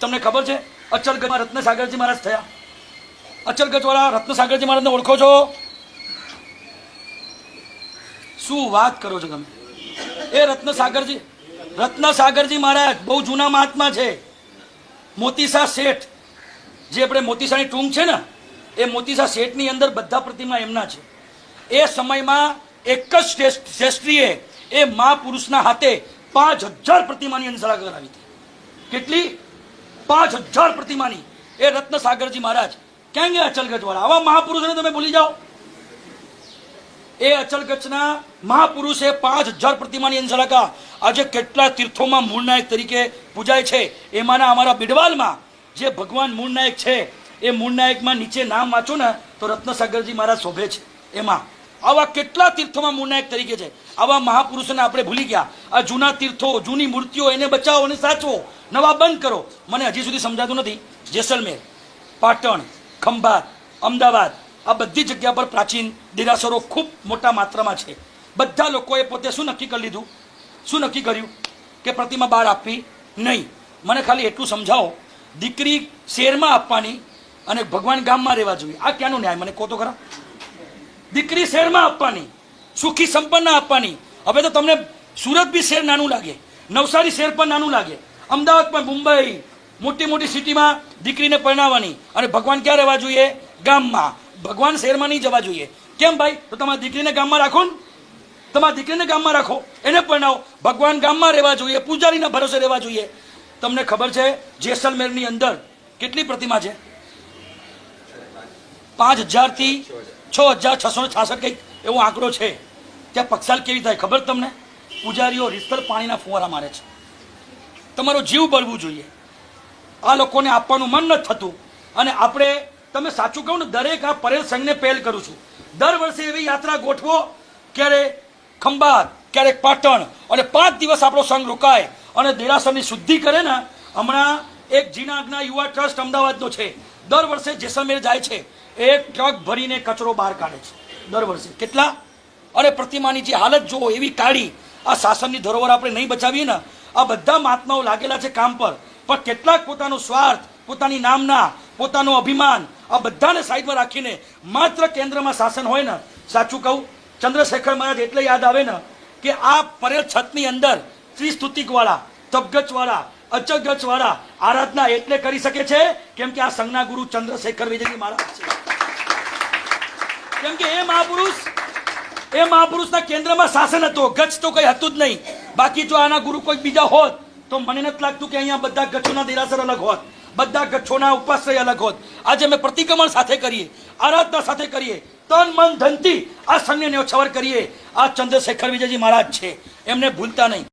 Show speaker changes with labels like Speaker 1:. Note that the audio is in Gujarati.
Speaker 1: તમને ખબર છે? અચલગઢમાં રત્નસાગરજી મહારાજ થયા. અચલગઢવાળા રત્નસાગરજી મહારાજને ઓળખો છો? શું વાત કરો છો તમે? એ રત્નસાગરજી રત્નસાગરજી મહારાજ બહુ જૂના મહાત્મા છે. મોતીસા શેઠ, જે આપણે મોતીસાની ટૂંક છે ને, એ મોતીસા શેઠની અંદર બધા પ્રતિમા એમના છે. એ સમયમાં એક જ શ્રેષ્ઠ, શ્રેષ્ઠીએ એ મહાપુરુષના હાથે પાંચ હજાર પ્રતિમાની અંદર કરાવી હતી. કેટલી? પાંચ હજાર પ્રતિમાની. એ રત્નસાગરજી મહારાજ, ક્યાં ગયા અચલગઢવાળા? આવા મહાપુરુષને તમે ભૂલી જાઓ. એ અચલગચના મહાપુરુષે પાંચ હજાર પ્રતિમાની અંશલાકા આજે કેટલા તીર્થોમાં મૂળનાયક તરીકે પૂજાય છે. એમાંના અમારા બિડવાલમાં જે ભગવાન મૂળનાયક છે, એ મૂળનાયકમાં નીચે નામ વાંચો ને, તો રત્નસાગરજી મહારાજ શોભે છે. એમાં આવા કેટલા તીર્થોમાં મૂળનાયક તરીકે છે? આવા મહાપુરુષોને આપણે ભૂલી ગયા. આ જૂના તીર્થો, જૂની મૂર્તિઓ એને બચાવો અને સાચવો. નવા બંધ કરો. મને હજી સુધી સમજાતું નથી. જેસલમેર, પાટણ, ખંભાત, અમદાવાદ, આ બધી જગ્યા પર પ્રાચીન દેરાસરો ખૂબ મોટા માત્રામાં છે. બધા લોકોએ પોતે શું નક્કી કરી લીધું? શું નક્કી કર્યું? કે પ્રતિમા બહાર આપવી? નહીં. મને ખાલી એટલું સમજાવો. દીકરી શેરમાં આપવાની અને ભગવાન ગામમાં રહેવા જોઈએ. આ ક્યાંનો ન્યાય? મને કહો તો ખરા. દીકરી શહેરમાં આપવાની? સુખી સંપન્ન આપવાની? હવે તો તમને સુરત બી શહેર નાનું લાગે, નવસારી શહેર પણ નાનું લાગે. અમદાવાદ પણ, મુંબઈ, મોટી મોટી સિટીમાં દીકરીને પરણાવવાની. અને ભગવાન ક્યાં રહેવા જોઈએ? ગામમાં. ભગવાન શહેરમાં નહીં જવા જોઈએ. કેમ ભાઈ? તો તમારી દીકરીને ગામમાં રાખો ને. તમારી દીકરીને ગામમાં રાખો. એને પરણાવો. ભગવાન ગામમાં રહેવા જોઈએ, પૂજારીના ભરોસે રહેવા જોઈએ. તમને ખબર છે, જેસલમેરની અંદર કેટલી પ્રતિમા છે? પાંચ હજારથી છ હજાર છસો છાસઠ કંઈક એવો આંકડો છે. ત્યાં પક્ષાલ કેવી થાય ખબર તમને? પૂજારીઓ રીતસર પાણીના ફુવારા મારે છે. તમારો જીવ બળવું જોઈએ. આ લોકોને આપવાનું મન નથી થતું. અને આપણે, તમે સાચું કહું ને, દરેક આ પરેલ સંઘને પહેલ કરું છું. દર વર્ષે એવી યાત્રા ગોઠવો ક્યારે ખંભાત, ક્યારેક પાટણ, અને પાંચ દિવસ આપણો સંઘ રોકાય. અને દેરાસરની શુદ્ધિ કરે ને, હમણાં એક જીનાગના યુવા ટ્રસ્ટ અમદાવાદનો છે. દર વર્ષે જેસલમેર જાય છે એ ટ્રક ભરીને કચરો બહાર કાઢે છે, દર વર્ષે. કેટલા? અરે, પ્રતિમાની જે હાલત જુઓ, એવી કાઢી આ શાસનની ધરોહર આપણે નહીં બચાવીએ ને, આ બધા મહાત્માઓ લાગેલા છે કામ પર. પણ કેટલાક પોતાનો સ્વાર્થ, પોતાની નામના, પોતાનું અભિમાન, આ બધાને સાઈડમાં રાખીને માત્ર કેન્દ્રમાં શાસન હોય ને. સાચું કહું, ચંદ્રશેખર મહારાજ એટલે યાદ આવે ને, કે આ પરેલ છતની અંદર ત્રિસ્તુતિકવાળા, તબગચવાળા અચગચવાળા આરાધના એટલે કરી શકે છે કેમ કે આ સંઘના ગુરુ ચંદ્રશેખર વિજયજી મહારાજ છે. કેમ કે એ મહાપુરુષ, એ મહાપુરુષના કેન્દ્રમાં શાસન હતો ગચ્છ તો કઈ હતું જ નહીં. બાકી જો આના ગુરુ કોઈ બીજા હોત, તો મને નથી લાગતું કે અહીંયા બધા ગચ્છોના દેરાસર અલગ હોત, બધા ગચ્છોના ઉપાશ્રય અલગ હોત. આજે અમે પ્રતિક્રમણ સાથે કરીએ, આરાધના સાથે કરીએ, તન મન ધનથી આ સંઘને ઓછાવર કરીએ. આ ચંદ્રશેખર વિજયજી મહારાજ છે. એમને ભૂલતા નહીં.